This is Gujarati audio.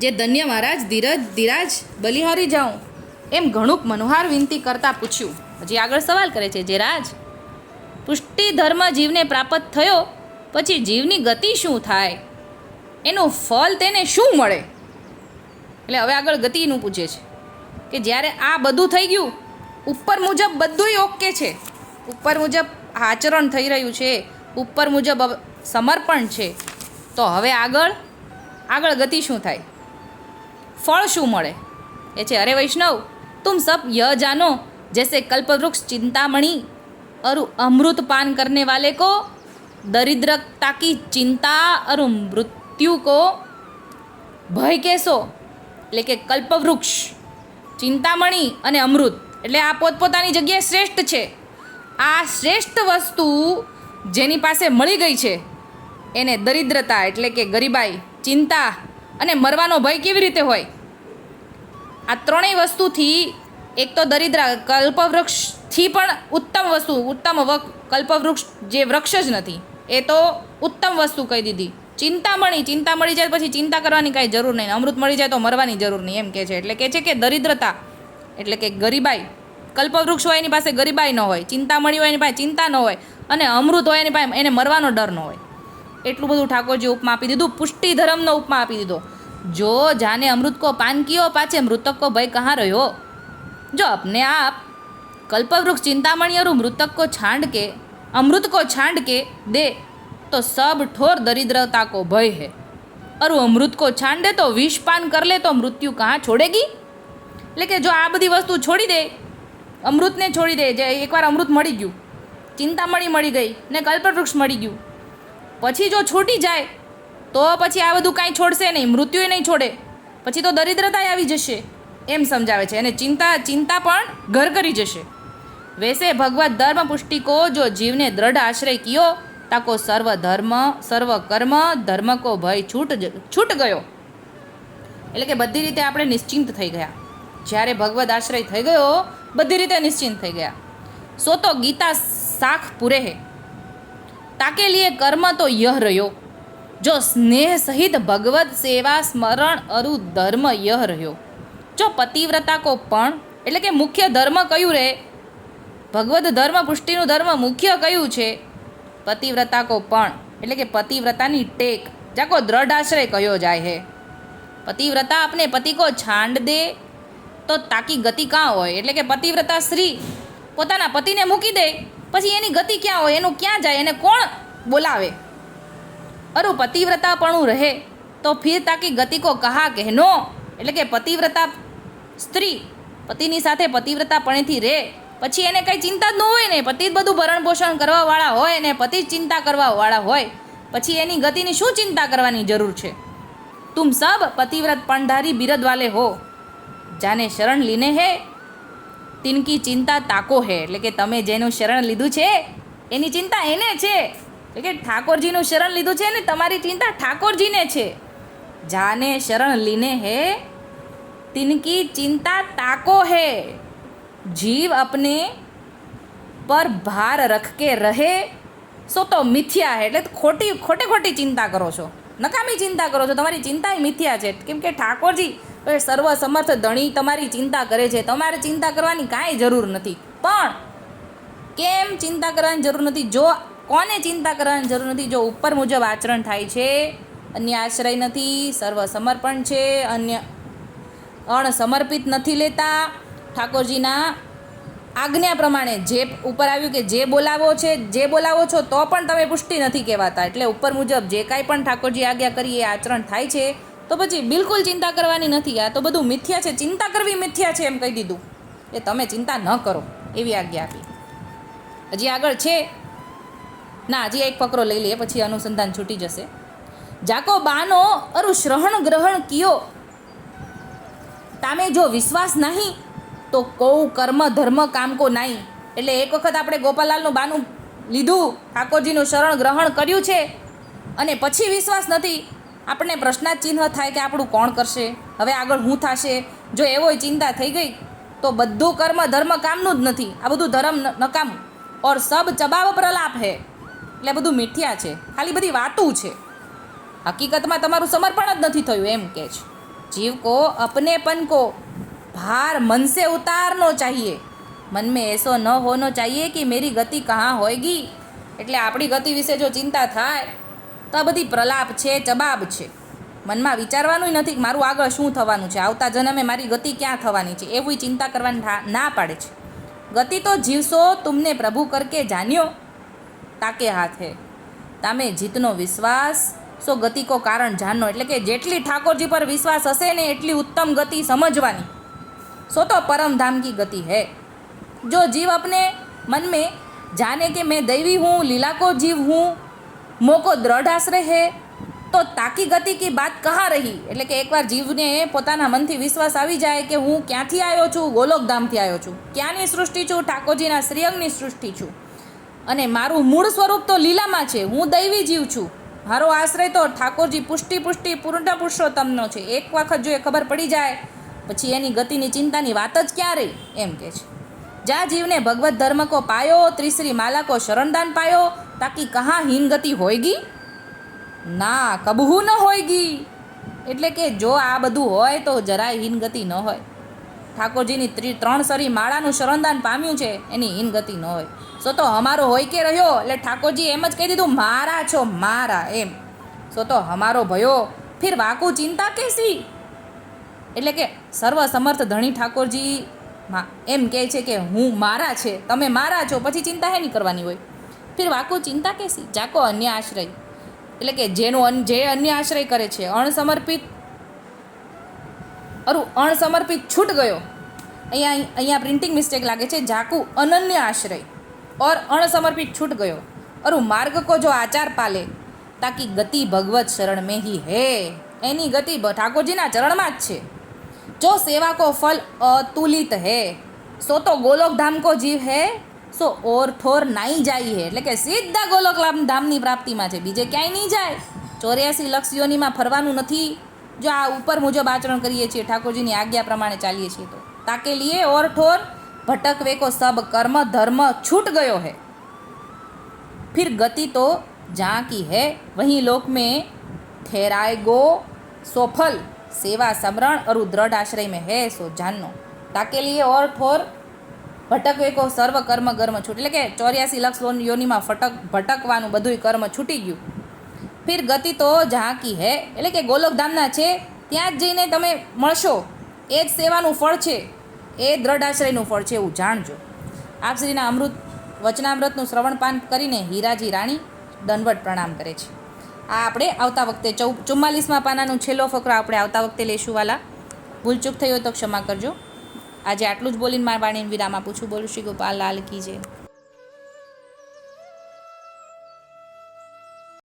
જે ધન્ય મહારાજ ધીરજ, ધીરાજ, બલિહારી જાઉં, એમ ઘણુંક મનોહાર વિનંતી કરતા પૂછ્યું. હજી આગળ સવાલ કરે છે જે રાજ પુષ્ટિ ધર્મ જીવને પ્રાપ્ત થયો, પછી જીવની ગતિ શું થાય? એનું ફળ તેને શું મળે? એટલે હવે આગળ ગતિનું પૂછે છે કે જ્યારે આ બધું થઈ ગયું, ઉપર મુજબ બધુંય ઓકે છે. ઉપર મુજબ આચરણ થઈ રહ્યું છે, ઉપર મુજબ સમર્પણ છે. તો હવે આગળ આગળ ગતિ શું થાય? ફળ શું મળે? એ છે, અરે વૈષ્ણવ, તુમ સબ ય જાનો, જેસે કલ્પવૃક્ષ ચિંતામણી, અરુ અમૃત પાન કરને વાલે કો દરિદ્રતા કી ચિંતા અરુ મૃત્યુ કો, ભય કહેશો એટલે કે કલ્પવૃક્ષ, ચિંતામણી અને અમૃત, એટલે આ પોતપોતાની જગ્યાએ શ્રેષ્ઠ છે. આ શ્રેષ્ઠ વસ્તુ જેની પાસે મળી ગઈ છે, એને દરિદ્રતા એટલે કે ગરીબાઈ, ચિંતા અને મરવાનો ભય કેવી રીતે હોય? આ ત્રણેય વસ્તુથી એક તો દરિદ્રા કલ્પવૃક્ષથી પણ ઉત્તમ વસ્તુ, ઉત્તમ વક કલ્પવૃક્ષ જે વૃક્ષ જ નથી, એ તો ઉત્તમ વસ્તુ કહી દીધી. ચિંતામણી ચિંતા મળી જાય પછી ચિંતા કરવાની કાંઈ જરૂર નહીં. અમૃત મળી જાય તો મરવાની જરૂર નહીં, એમ કહે છે. એટલે કે છે કે દરિદ્રતા, એટલે કે ગરીબાઈ, કલ્પવૃક્ષ હોય એની પાસે ગરીબાઈ ન હોય, ચિંતામણી હોય એની પાસે ચિંતા ન હોય, અને અમૃત હોય એની પાસે, એને મરવાનો ડર ન હોય. એટલું બધું ઠાકોરજી ઉપમા આપી દીધું. પુષ્ટિ ધર્મનો ઉપમા આપી દીધો. જો જાને અમૃત કો પાન કિયો, પાછે મૃતક કો ભય કહા રહ્યો? જો અપને આપ કલ્પવૃક્ષ ચિંતામણિયરું મૃતક કો છાંડ કે અમૃત કો છાંડ કે દે, તો સબ ઠોર દરિદ્રતા કો ભય હે. અરુ અમૃત કો છાંડે તો વિષ પાન કર લે તો મૃત્યુ કાં છોડેગી? એટલે કે જો આ બધી વસ્તુ છોડી દે, અમૃતને છોડી દે, જે એકવાર અમૃત મળી ગયું, ચિંતામણી મળી ગઈ ને કલ્પવૃક્ષ મળી ગયું પછી જો છૂટી જાય, તો પછી આ બધું કાંઈ છોડશે નહીં મૃત્યુએ નહીં છોડે. પછી તો દરિદ્રતાય આવી જશે, એમ સમજાવે છે. અને ચિંતા ચિંતા પણ ઘર કરી જશે. વેસે ભગવત ધર્મ પુષ્ટિકો, જો જીવને દ્રઢ આશ્રય કયો, તાકો સર્વ ધર્મ, સર્વ કર્મ ધર્મ કો ભય છૂટ છૂટ ગયો. એટલે કે બધી રીતે આપણે નિશ્ચિંત થઈ ગયા. જ્યારે ભગવદ આશ્રય થઈ ગયો, બધી રીતે નિશ્ચિંત થઈ ગયા. સો તો ગીતા શાખ પૂરે હે તાકે લીએ કર્મ તો યહ રહ્યો. જો સ્નેહ સહિત ભગવત સેવા સ્મરણ અરુ ધર્મ યહ રહ્યો. જો પતિવ્રતા કો પણ, એટલે કે મુખ્ય ધર્મ કયું રહે? ભગવદ ધર્મ, પુષ્ટિનું ધર્મ મુખ્ય કયું છે? પતિવ્રતા કો પણ, એટલે કે પતિવ્રતાની ટેક, જાકો દ્રઢ આશ્રય કયો જાય હે. પતિવ્રતા આપને પતિ કો છાંડ દે, તો તાકી ગતિ કાં હોય? એટલે કે પતિવ્રતા સ્ત્રી પોતાના પતિને મૂકી દે. પછી એની ગતિ ક્યાં હોય, એનું ક્યાં જાય, એને કોણ બોલાવે? અરુ પતિવ્રતાપણું રહે, તો ફિર તાકી ગતિ કો કહા કહેનો. એટલે કે પતિવ્રતા સ્ત્રી પતિની સાથે પતિવ્રતાપણેથી રહે. પછી એને કંઈ ચિંતા જ ન હોય ને, પતિ જ બધું ભરણ પોષણ કરવાવાળા હોય ને, પતિ જ ચિંતા કરવાવાળા હોય. પછી એની ગતિની શું ચિંતા કરવાની જરૂર છે? તુમ સબ પતિવ્રત પણધારી બિરદવાલે હો. જાને શરણ લીને હે તિનકી ચિંતા તાકો હે. એટલે કે તમે જેનું શરણ લીધું છે, એની ચિંતા એને છે. એટલે કે ઠાકોરજીનું શરણ લીધું છે ને તમારી ચિંતા ઠાકોરજીને છે. જાને શરણ લીને હે, તિનકી ચિંતા તાકો હે. જીવ અપને પર ભાર રખ કે રહે, સો તો મિથ્યા હે. એટલે ખોટી, ખોટે, ખોટી ચિંતા કરો છો. નકામી ચિંતા કરો છો. તમારી ચિંતા એ મિથ્યા છે. કેમ કે ઠાકોરજી એ સર્વસમર્થ ધણી તમારી ચિંતા કરે છે. તમારે ચિંતા કરવાની કાંઈ જરૂર નથી. પણ કેમ ચિંતા કરવાની જરૂર નથી? જો કોને ચિંતા કરવાની જરૂર નથી? જો ઉપર મુજબ આચરણ થાય છે, અન્ય આશ્રય નથી, સર્વસમર્પણ છે, અન્ય અણસમર્પિત નથી લેતા. ઠાકોરજીના આજ્ઞા પ્રમાણે જે ઉપર આવ્યું કે જે બોલાવો છે, જે બોલાવો છો તો પણ તમે પુષ્ટિ નથી કહેવાતા. એટલે ઉપર મુજબ જે કાંઈ પણ ઠાકોરજી આજ્ઞા કરી એ આચરણ થાય છે. તો પછી બિલકુલ ચિંતા કરવાની નથી. આ તો બધું મિથ્યા છે. ચિંતા કરવી મિથ્યા છે એમ કહી દીધું. એ તમે ચિંતા ન કરો. એવી આજ્ઞા આપી. હજી આગળ છે. ના, હજી એક ફકરો લઈ લઈએ પછી અનુસંધાન છૂટી જશે. જાકો બાનો અરુ શ્રહણ ગ્રહણ કિયો. તામે જો વિશ્વાસ નહીં, તો કૌ કર્મ ધર્મ કામ કો નહીં એટલે એક વખત આપણે ગોપાલાલનું બાનું લીધું, ઠાકોરજીનું શરણ ગ્રહણ કર્યું છે, અને પછી વિશ્વાસ નથી આપણને પ્રશ્નાચિહ્ન થાય કે આપણું કોણ કરશે? હવે આગળ હું થશે? જો એવો ચિંતા થઈ ગઈ, તો બધું કર્મ, ધર્મ કામનું જ નથી. આ બધું ધર્મ નકામું. ઓર સબ ચબાવ પ્રલાપ હે. એટલે બધું મિથ્યા છે. ખાલી બધી વાતું છે. હકીકતમાં તમારું સમર્પણ જ નથી થયું, એમ કે છે. જીવ કો, અપને પન કો. ભાર મનસે ઉતારનો ચાહીએ. મનમાં એસો ન હોનો ચાહીએ કે મેરી ગતિ કહાં હોયગી? એટલે આપણી ગતિ વિશે જો ચિંતા થાય તો આ બધી પ્રલાપ છે ચબાબ છે. મનમાં વિચારવાનું નથી કે મારું આગળ શું થવાનું છે? આવતા જન્મે મારી ગતિ ક્યાં થવાની છે? એવી ચિંતા કરવાની ના પાડે છે. ગતિ તો જીવશો, તમને પ્રભુ કરકે જાન્યો તાકે હાથે. તમે જીતનો વિશ્વાસ, સો ગતિ કો કારણ જાણો એટલે કે જેટલી ઠાકોરજી પર વિશ્વાસ હશે ને એટલી ઉત્તમ ગતિ સમજવાની. સો તો પરમધામ કી ગતિ હે. જો જીવ આપને મન મેં જાને કે મેં દૈવી હું, લીલાકો જીવ હું મોકો દ્રઢ આશરે હે? તો તાકી ગતિ કી બાત કહા રહી? એટલે કે એકવાર જીવને પોતાના મનથી વિશ્વાસ આવી જાય કે હું ક્યાંથી આવ્યો છું? ગોલોકધામથી આવ્યો છું. ક્યાંની સૃષ્ટિ છું? ઠાકોરજીના શ્રીઅંગની સૃષ્ટિ છું. અને મારું મૂળ સ્વરૂપ તો લીલામાં છે. હું દૈવી જીવ છું. મારો આશ્રય તો ઠાકોરજી પુષ્ટિ પુષ્ટિ, પૂર્ણ પુરુષોત્તમનો છે. એક વખત જો એ ખબર પડી જાય, પછી એની ગતિની ચિંતાની વાત જ ક્યાં રહી? એમ કે છે. જ્યાં જીવને ભગવત ધર્મ કો પાયો, ત્રિશ્રી માલા કો શરણદાન પાયો તાકી કહા હીન ગતિ હોયગી? ના, કબહુ ન હોયગી. એટલે કે જો આ બધું હોય તો જરાય હીનગતિ ન હોય. ઠાકોરજીની ત્રિ, ત્રણ સરી માળાનું શરણદાન પામ્યું છે, એની હિનગતિ ન હોય. સો તો અમારો હોય કે રહ્યો, એટલે ઠાકોરજી એમ જ કહી દીધું, મારા છો, મારા, એમ. સો તો અમારો ભયો, ફિર વાકુ ચિંતા કેસી? એટલે કે સર્વસમર્થ ધણી ઠાકોરજી એમ કહે છે કે, હું મારા છે, તમે મારા છો, પછી ચિંતા હે નહીં કરવાની હોય? ફિર વાકુ ચિંતા કેસી? જાકો અન્ય આશ્રય. એટલે કે જેનું અન- જે અન્ય આશ્રય કરે છે, અણસમર્પિત, અરુ, અણસમર્પિત છૂટ ગયો. અહીંયા અહીંયા પ્રિન્ટિંગ મિસ્ટેક લાગે છે, જાકુ અનન્ય આશ્રય, ઓર અણસમર્પિત છૂટ ગયો. અરુ, માર્ગ કો જો આચાર પાલે, તાકી ગતિ ભગવત શરણ મેહી હે એની ગતિ ઠાકોરજીના ચરણમાં જ છે. જો સેવા કો ફલ અતુલિત હે, સો તો ગોલોક ધામ કો જીવ હે સો ઓર ઠોર નાઈ જાય હે એટલે કે સીધા ગોલોક લામ- ધામની પ્રાપ્તિમાં છે બીજે ક્યાંય નહીં જાય ચોર્યાસી લક્ષ યોનીમાં ફરવાનું નથી જો આ ઉપર મુજબ આચરણ કરીએ છીએ ઠાકોરજીની આજ્ઞા પ્રમાણે ચાલીએ છીએ તો તાકે લીએ ઓર ઠોર ભટકવે કો સબ કર્મ ધર્મ છૂટ ગયો है फिर गति तो जहाँ की है वहीं लोक में ठहराए गो सो फल सेवा समरण और दृढ़ आश्रय में है सो जाननो ताके लिए और ठोर ભટકવે એકો સર્વ કર્મ કર્મ છૂટ. એટલે કે ચોર્યાસી લક્ષ લોન- યોનિમાં ફટક ભટકવાનું બધુંય કર્મ છૂટી ગયું. ફિર ગતિ તો ઝાંકી હે. એટલે કે ગોલોકધામના છે, ત્યાં જ જઈને તમે મળશો. એ જ સેવાનું ફળ છે. એ દ્રઢાશ્રયનું ફળ છે એવું જાણજો. આપશ્રીના અમૃત વચનામૃતનું શ્રવણપાન કરીને હીરાજી રાણી દંડવટ પ્રણામ કરે છે. આ આપણે આવતા વખતે ચૌ ચુમ્માલીસમાં પાનાનું છેલ્લો ફકરો આપણે આવતા વખતે લેશું વાલા. ભૂલચૂક થઈ હોય તો ક્ષમા કરજો. આજે આટલું જ બોલીને મારા વાણીને વિરામ આપું છું. બોલું શ્રી ગોપાલ લાલ કી જય.